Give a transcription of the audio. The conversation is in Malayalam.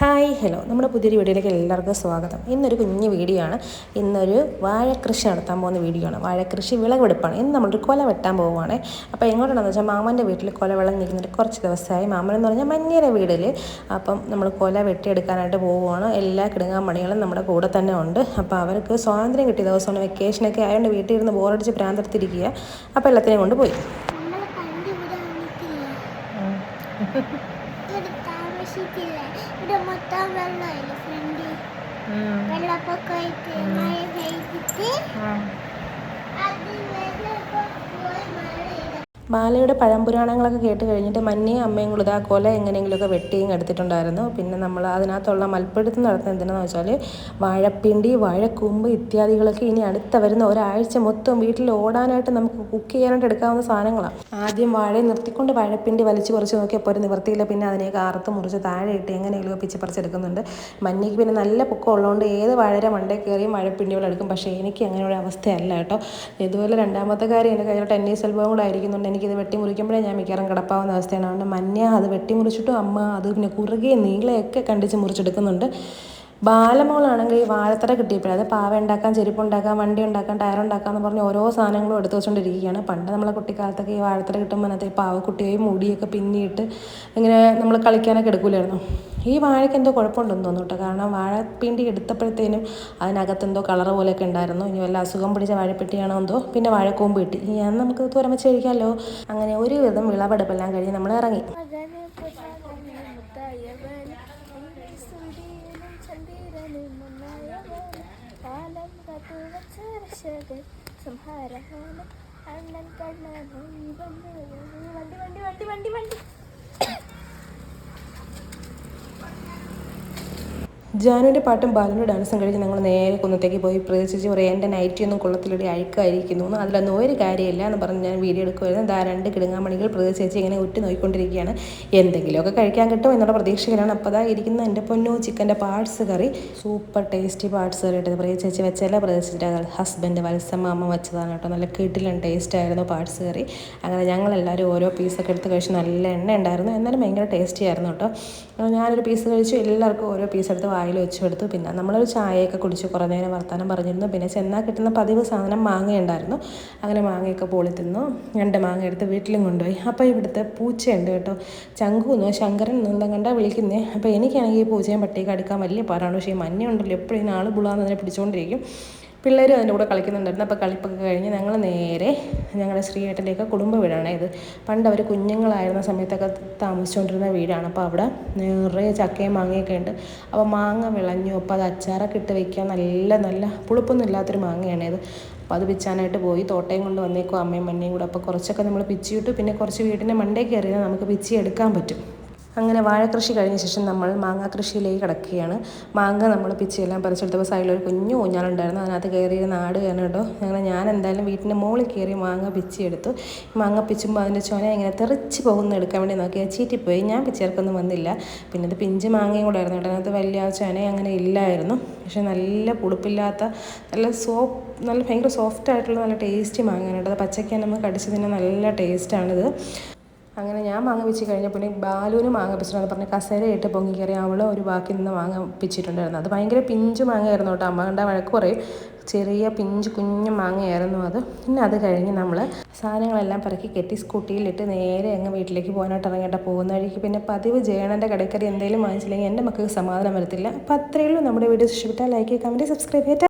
Hi hello. നമ്മുടെ പുതിയൊരു വീഡിയോയിലേക്ക് എല്ലാവർക്കും സ്വാഗതം. ഇന്നൊരു കുഞ്ഞു വീഡിയോ ആണ്. ഇന്നൊരു വാഴക്കൃഷി നടത്താൻ പോകുന്ന വീഡിയോ ആണ്. വാഴക്കൃഷി വിളവെടുപ്പാണ്. ഇന്ന് നമ്മളൊരു കൊല വെട്ടാൻ പോവുകയാണ്. അപ്പോൾ എങ്ങോട്ടാണെന്ന് വെച്ചാൽ മാമന്റെ വീട്ടിൽ കൊല വെള്ളം നിൽക്കുന്നുണ്ട് കുറച്ച് ദിവസമായി. മാമൻ എന്ന് പറഞ്ഞാൽ മഞ്ഞയുടെ വീടിൽ. അപ്പം നമ്മൾ കൊല വെട്ടിയെടുക്കാനായിട്ട് പോവുകയാണ്. എല്ലാ കിടുങ്ങാൻ മണികളും നമ്മുടെ കൂടെ തന്നെ ഉണ്ട്. അപ്പോൾ അവർക്ക് സ്വാതന്ത്ര്യം കിട്ടിയ ദിവസമാണ്. വെക്കേഷനൊക്കെ ആയതുകൊണ്ട് വീട്ടിൽ ഇരുന്ന് ബോറടിച്ച് പ്രാന്തെടുത്തിരിക്കുക അപ്പോൾ എല്ലാത്തിനെയും കൊണ്ട് പോയി. നമ്മളെ ada mata warna ni sendiri. Hmm. Kalau pakai itu, hmm. main itu. Hmm. Ada. ബാലയുടെ പഴംപുരാണങ്ങളൊക്കെ കേട്ട് കഴിഞ്ഞിട്ട് മഞ്ഞയും അമ്മയും കൂടെ ആ കൊല എങ്ങനെയെങ്കിലുമൊക്കെ വെട്ടിയും എടുത്തിട്ടുണ്ടായിരുന്നു പിന്നെ നമ്മൾ അതിനകത്തുള്ള മൽപ്പിടുത്തം നടത്തുന്നത് എന്തിനാന്ന് വെച്ചാൽ വാഴപ്പിണ്ടി വാഴക്കൂമ്പ് ഇത്യാദികളൊക്കെ ഇനി അടുത്ത വരുന്ന ഒരാഴ്ച മൊത്തം വീട്ടിൽ ഓടാനായിട്ട് നമുക്ക് കുക്ക് ചെയ്യാനായിട്ട് എടുക്കാവുന്ന സാധനങ്ങളാണ് ആദ്യം വാഴയെ നിർത്തിക്കൊണ്ട് വാഴപ്പിണ്ടി വലിച്ചു കുറച്ച് നോക്കിയപ്പോൾ ഒരു നിവൃത്തിയില്ല. പിന്നെ അതിനെയൊക്കെ അറുത്ത് മുറിച്ച് താഴെ ഇട്ട് എങ്ങനെയെങ്കിലും പിച്ച് പറിച്ചെടുക്കുന്നുണ്ട്. മഞ്ഞയ്ക്ക് പിന്നെ നല്ല പൊക്കം ഉള്ളതുകൊണ്ട് ഏത് വാഴര മണ്ടേ കയറിയും വാഴപ്പിണ്ടികളെടുക്കും പക്ഷേ എനിക്ക് അങ്ങനെ ഒരു അവസ്ഥയല്ല കേട്ടോ. ഇതുപോലെ രണ്ടാമത്തെ കാര്യം എന്റെ കയ്യിൽ ടെന്നീസ് എൽബവും കൂടെ ആയിരിക്കുന്നുണ്ട്. എനിക്കിത് വെട്ടിമുറിക്കുമ്പോഴേ ഞാൻ മിക്കവാറും കിടപ്പാവുന്ന അവസ്ഥയാണ്. അതുകൊണ്ട് മഞ്ഞ അത് വെട്ടിമുറിച്ചിട്ടും അമ്മ അത് പിന്നെ കുറുകെ നീളയൊക്കെ കണ്ടിച്ച് മുറിച്ചെടുക്കുന്നുണ്ട്. ബാലമോളാണെങ്കിൽ ഈ വാഴത്തറ കിട്ടിയപ്പോഴത് പാവ ഉണ്ടാക്കാൻ ചെരുപ്പ് ഉണ്ടാക്കാൻ വണ്ടി ഉണ്ടാക്കാൻ ടയർ ഉണ്ടാക്കാൻ എന്ന് പറഞ്ഞ് ഓരോ സാധനങ്ങളും എടുത്തു വെച്ചുകൊണ്ടിരിക്കുകയാണ് പണ്ട് നമ്മളെ കുട്ടിക്കാലത്തൊക്കെ ഈ വാഴത്തറ കിട്ടുമ്പോൾ അതിനകത്ത് പാവക്കുട്ടിയെയും മുടിയൊക്കെ പിന്നിയിട്ട് ഇങ്ങനെ നമ്മൾ കളിക്കാനൊക്കെ എടുക്കില്ലായിരുന്നു ഈ വാഴയ്ക്ക് എന്തോ കുഴപ്പമുണ്ടെന്ന് തോന്നുന്നു കേട്ടോ. കാരണം വാഴപ്പിണ്ടി എടുത്തപ്പോഴത്തേനും അതിനകത്ത് എന്തോ കളർ പോലെയൊക്കെ ഉണ്ടായിരുന്നു. ഇനി വല്ല അസുഖം പിടിച്ച വാഴപ്പെട്ടിയാണോ എന്തോ പിന്നെ വാഴക്കൂമ്പ് കിട്ടി. ഞാൻ നമുക്ക് തുറമച്ച് കഴിക്കാമല്ലോ. അങ്ങനെ ഒരുവിധം വിളവെടുപ്പെല്ലാം കഴിഞ്ഞ് നമ്മൾ ഇറങ്ങി. രക്ഷകൻ സംഹാരഹാന അണ്ണൻ വന്നു വണ്ടി വണ്ടി വണ്ടി വണ്ടി വണ്ടി. ജാനുവിന്റെ പാട്ടും ബാലുവിന്റെ ഡാൻസും കഴിഞ്ഞ് ഞങ്ങൾ നേരെ കുന്നത്തേക്ക് പോയി. പ്രതീക്ഷിച്ച് പറയും എന്റെ നൈറ്റി ഒന്നും കുളത്തിലൂടെ അഴുക്കായിരിക്കുന്നു. എന്ന് അതിലൊന്നും ഒരു കാര്യമില്ല എന്ന് പറഞ്ഞ് ഞാൻ വീഡിയോ എടുക്കുമായിരുന്നു ദാ രണ്ട് കിടുങ്ങാമണികൾ പ്രതീക്ഷിച്ച് ഇങ്ങനെ ഉറ്റി നോക്കിക്കൊണ്ടിരിക്കുകയാണ് എന്തെങ്കിലുമൊക്കെ കഴിക്കാൻ കിട്ടും എന്നുള്ള പ്രതീക്ഷയിലാണ്. അപ്പോൾ അതാ ഇരിക്കുന്ന എന്റെ പൊന്നു ചിക്കന്റെ parts curry. Super tasty parts curry ഇട്ടത് പ്രതീക്ഷിച്ച് വെച്ചല്ല പ്രതീക്ഷിച്ചിട്ട് ഹസ്ബൻഡ് വത്സമ്മ വെച്ചതാണ് കേട്ടോ. നല്ല കിട്ടിലും ടേസ്റ്റായിരുന്നു പാർട്സ് കറി. അങ്ങനെ ഞങ്ങളെല്ലാവരും ഓരോ പീസൊക്കെ എടുത്ത് കഴിച്ച് നല്ല എണ്ണ ഉണ്ടായിരുന്നു. എന്നാലും ഭയങ്കര ടേസ്റ്റി ആയിരുന്നു കേട്ടോ. ഞാനൊരു പീസ് കഴിച്ചു. എല്ലാവർക്കും ഓരോ പീസ് എടുത്ത് വായിൽ വെച്ച് കൊടുത്തു. പിന്നെ നമ്മളൊരു ചായയൊക്കെ കുടിച്ച് കുറേ നേരം വർത്തമാനം പറഞ്ഞിരുന്നു. പിന്നെ ചെന്നാൽ കിട്ടുന്ന പതിവ് സാധനം മാങ്ങയുണ്ടായിരുന്നു. അങ്ങനെ മാങ്ങയൊക്കെ പൊളി തിന്നു. രണ്ട് മാങ്ങ എടുത്ത് വീട്ടിലും കൊണ്ടുപോയി. അപ്പോൾ ഇവിടുത്തെ പൂച്ചയുണ്ട് കേട്ടോ. ചങ്കൂന്നോ ശങ്കരൻ എന്നെല്ലാം കണ്ടാൽ വിളിക്കുന്നേ. അപ്പോൾ എനിക്കാണെങ്കിൽ ഈ പൂച്ചയും പട്ടിയൊക്കെ അടുക്കാൻ വലിയ പാടാണ്. പക്ഷേ ഈ മഞ്ഞ ഉണ്ടല്ലോ എപ്പോഴും നാൾ ബുളാന്ന് അതിനെ പിടിച്ചുകൊണ്ടിരിക്കും. പിള്ളേരും അതിന്റെ കൂടെ കളിക്കുന്നുണ്ടായിരുന്നു. അപ്പോൾ കളിപ്പൊക്കെ കഴിഞ്ഞ് ഞങ്ങൾ നേരെ ഞങ്ങളുടെ ശ്രീയേട്ടന്റെയൊക്കെ കുടുംബ വീടാണ് ഇത്. പണ്ട് അവർ കുഞ്ഞുങ്ങളായിരുന്ന സമയത്തൊക്കെ താമസിച്ചുകൊണ്ടിരുന്ന വീടാണ്. അപ്പോൾ അവിടെ നിറയെ ചക്കയും മാങ്ങയൊക്കെ ഉണ്ട്. അപ്പോൾ മാങ്ങ വിളഞ്ഞു. അപ്പോൾ അത് അച്ചാറൊക്കെ ഇട്ട് വയ്ക്കാൻ നല്ല നല്ല പുളിപ്പൊന്നും ഇല്ലാത്തൊരു മാങ്ങയാണ് ഇത്. അപ്പോൾ അത് പിച്ചാനായിട്ട് പോയി. തോട്ടയും കൊണ്ട് വന്നേക്കും. അമ്മയും മണ്ണയും കൂടെ. അപ്പോൾ കുറച്ചൊക്കെ നമ്മൾ പിച്ചിയിട്ട് പിന്നെ കുറച്ച് വീടിന്റെ മണ്ടേ കയറിയാൽ നമുക്ക് പിച്ചി എടുക്കാൻ പറ്റും. അങ്ങനെ വാഴക്കൃഷി കഴിഞ്ഞ ശേഷം നമ്മൾ മാങ്ങ കൃഷിയിലേക്ക് കിടക്കുകയാണ്. മാങ്ങ നമ്മൾ പിച്ചിയെല്ലാം പറിച്ചെടുത്തപ്പോൾ സൈഡിലൊരു കുഞ്ഞു ഊഞ്ഞാലുണ്ടായിരുന്നു. അതിനകത്ത് കയറി നാട് കയറി കേട്ടോ. അങ്ങനെ ഞാൻ എന്തായാലും വീട്ടിന്റെ മുകളിൽ കയറി മാങ്ങ പിച്ചിയെടുത്തു. മാങ്ങ പിച്ചുമ്പോൾ അതിന്റെ ചോന ഇങ്ങനെ തെറിച്ച് പോകുന്ന എടുക്കാൻ വേണ്ടി നോക്കി. ചീറ്റിപ്പോയി. ഞാൻ പിച്ചേർക്കൊന്നും വന്നില്ല. പിന്നെ ഇത് പിഞ്ച് മാങ്ങയും കൂടെ ആയിരുന്നു കേട്ടോ. അതിനകത്ത് വലിയ ചോന അങ്ങനെ ഇല്ലായിരുന്നു. പക്ഷേ നല്ല പുളിപ്പില്ലാത്ത നല്ല സോ നല്ല ഭയങ്കര സോഫ്റ്റ് ആയിട്ടുള്ള നല്ല ടേസ്റ്റി മാങ്ങയാണ് കേട്ടോ. അത് പച്ചക്കാൻ നമുക്ക് കടിച്ചതിന് നല്ല ടേസ്റ്റാണിത്. അങ്ങനെ ഞാൻ മാങ്ങ പിച്ച് കഴിഞ്ഞപ്പോൾ ബാലുവിന് മാങ്ങ പിച്ചിട്ടെന്ന് പറഞ്ഞ് കസേരയിട്ട് പൊങ്ങി കയറി അവൾ ഒരു ബാക്കി നിന്ന് മാങ്ങ പിച്ചിട്ടുണ്ടായിരുന്നു അത് ഭയങ്കര പിഞ്ച് മാങ്ങയായിരുന്നു കേട്ടോ. അമ്മ കണ്ട വഴക്ക് പറയും. ചെറിയ പിഞ്ച് കുഞ്ഞു മാങ്ങയായിരുന്നു അത്. പിന്നെ അത് കഴിഞ്ഞ് നമ്മൾ സാധനങ്ങളെല്ലാം പറക്കി കെട്ടി സ്കൂട്ടിയിലിട്ട് നേരെ അങ്ങ് വീട്ടിലേക്ക് പോകാനായിട്ട് ഇറങ്ങിയിട്ട് പോകുന്ന വഴിക്ക് പിന്നെ പതിവ് ജയണന്റെ കടക്കറി എന്തെങ്കിലും വാങ്ങിച്ചില്ലെങ്കിൽ എന്റെ മക്കൾക്ക് സമാധാനം വരത്തില്ല. അപ്പോൾ അത്രയുള്ളൂ നമ്മുടെ വീഡിയോ ഇഷ്ടപ്പെട്ടാൽ ലൈക്ക് കമന്റ് സബ്സ്ക്രൈബ് ചെയ്തിട്ട്